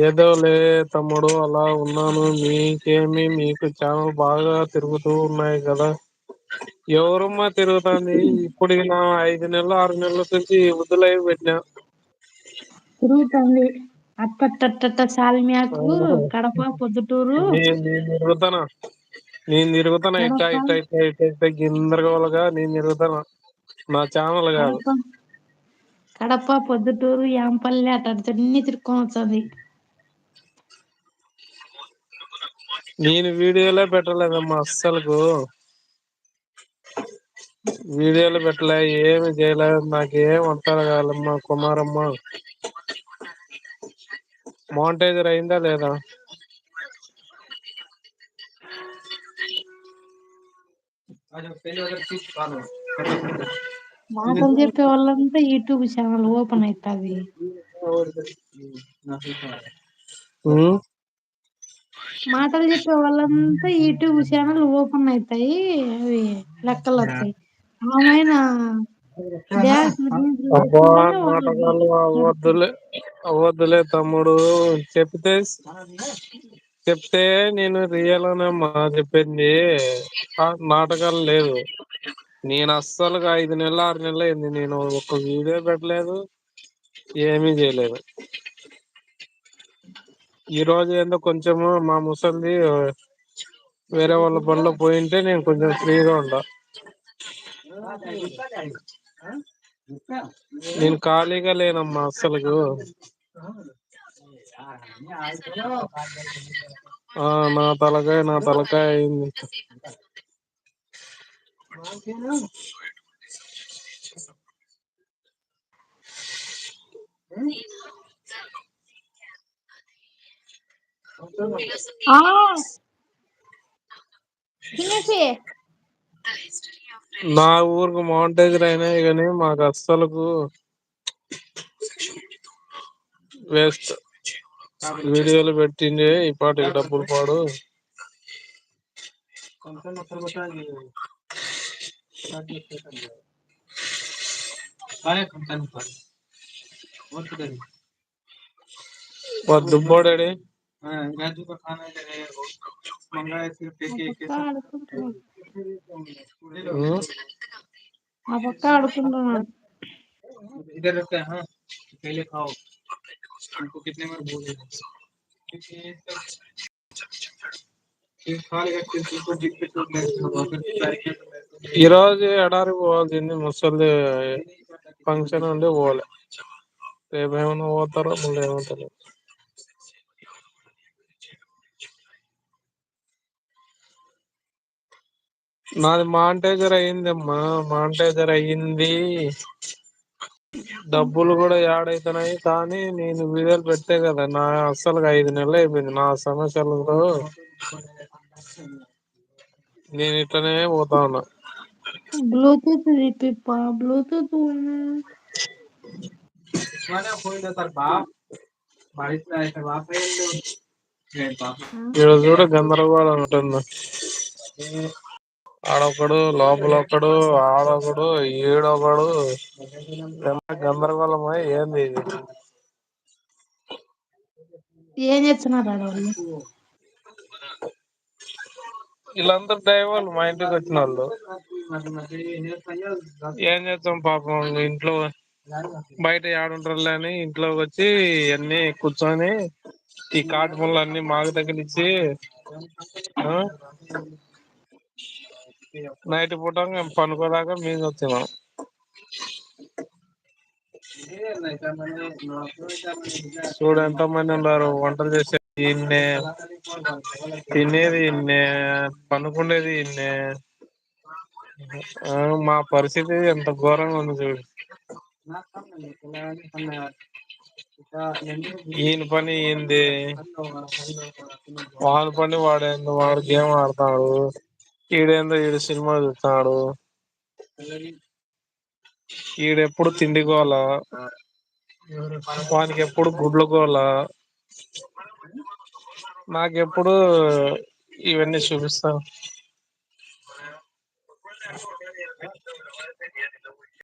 ఏదో లే తమ్ముడు అలా ఉన్నాను. మీకేమి మీకు చాలా బాగా తిరుగుతూ ఉన్నాయి కదా. ఎవరమ్మా తిరుగుతాంది? ఇప్పుడుకి నా ఐదు నెలలు ఆరు నెలల నుంచి వద్దులైవ్ పెట్టినా. తిరుగుతాంది. అత్తట్టట్ట సాల్మియాకు కడప పొద్దుటూరు. నేను తిరుగుతానా? నేను తిరుగుతాను? ఇట్టా ఇట్ట ఇట్ట ఇట్ట ఇట్ట గిందరగోళగా నేను తిరుగుతాను? నా ఛానల్ కాదు. కడప పొద్దుటూరు ఏంపల్లె అట్టంతా తిరుక్కొని వచ్చాంది నేను వీడియోలే పెట్టలేదమ్మా అస్సలుకు. వీడియోలు పెట్టలే ఏమి చేయలే నాక ఏం అర్థం కాలమ్మా కుమారమ్మ. మోంటేజర్ అయిందా లేదా? మాటలు చెప్పే వాళ్ళంతా యూట్యూబ్ ఛానల్ ఓపెన్ అయితాది. ఉమ్ మాటలు చెప్పే వాళ్ళంతా యూట్యూబ్ ఛానల్ ఓపెన్ అయితాయి. అవి లెక్కలు వస్తాయి. ఆమైనా? అవద్దులే అవద్దులే తమ్ముడు. చెప్తే చెప్తే నేను రియల్నే చెప్పింది. నాటకాలు లేదు నేను అస్సలుగా ఐదు నెలలు ఆరు నెలలు అయింది. నేను ఒక వీడియో పెట్టలేదు ఏమీ చేయలేదు. ఈ రోజు ఏందో కొంచెము మా ముసలిది వేరే వాళ్ళ పనిలో పోయింటే నేను కొంచెం ఫ్రీగా ఉండా. నేను ఖాళీగా లేనమ్మా అసలుకు ఆ నా తలకాయ నా తలకాయ అయింది. నా ఊరుకు మౌంటేజర్ అయినాయి కాని మాకు అస్సలుకు వేస్ట్. వీడియోలు పెట్టింది ఈ పాటికి డబ్బులు పాడు. बहुत दुब्बड़ है गाजू का खाना है मंगाया सिर्फ़ एक एक आप अक्का इधर रखते हैं हाँ। पहले खाओ। उनको कितने बार बोल రోజు ఎడారి పోవాల్సింది ముసలి ఫంక్షన్ ఉండి పోలే రేపు ఏమైనా పోతారో మళ్ళీ ఏమో నాది మాంటేజర్ అయ్యిందమ్మా మాంటేజర్ అయ్యింది. డబ్బులు కూడా యాడ్ అవుతున్నాయి కానీ నేను వీడియోలు పెట్టే కదా నా అసలు ఐదు నెలలు అయిపోయింది. నా సమస్యలతో నేను ఇట్లనే పోతా ఉన్నా. బ్లూటూత్ బ్లూటూత్ ఈడ చూడు గందరగోళంగా ఉంటుంది ఆడొకడు లోపలొకడు ఆడొకడు ఈడొకడు. ఎంత గందరగోళమో ఏంది ఇది? ఏం చేస్తున్నారు ఆడ దైవాలు మా ఇంటికి వచ్చిన వాళ్ళు. ఏం చేస్తాం పాపం ఇంట్లో బయట ఏడుంటారులే అని ఇంట్లోకి వచ్చి అన్ని కూర్చొని ఈ కాట్ అన్ని మాకు తగిలిచ్చి నైట్ పూట మేము పనుకోదాకా మేము వచ్చినాం. చూడు ఎంత మంది ఉన్నారు వంటలు చేసే ఈయన్నే తినేది ఈయన్నే పనుకునేది ఈయన్నే ఆ మా పరిస్థితి ఎంత ఘోరంగా ఉంది చూడు. ఈయన పని ఏంది? వాని పని వాడేందో? వాడు గేమ్ ఆడతాడు. ఈడేందో ఈడు సినిమా చూస్తున్నాడు ఈడెప్పుడు తిండి గోల వానికి ఎప్పుడు గుడ్ల గోల నాకెప్పుడు ఇవన్నీ చూపిస్తా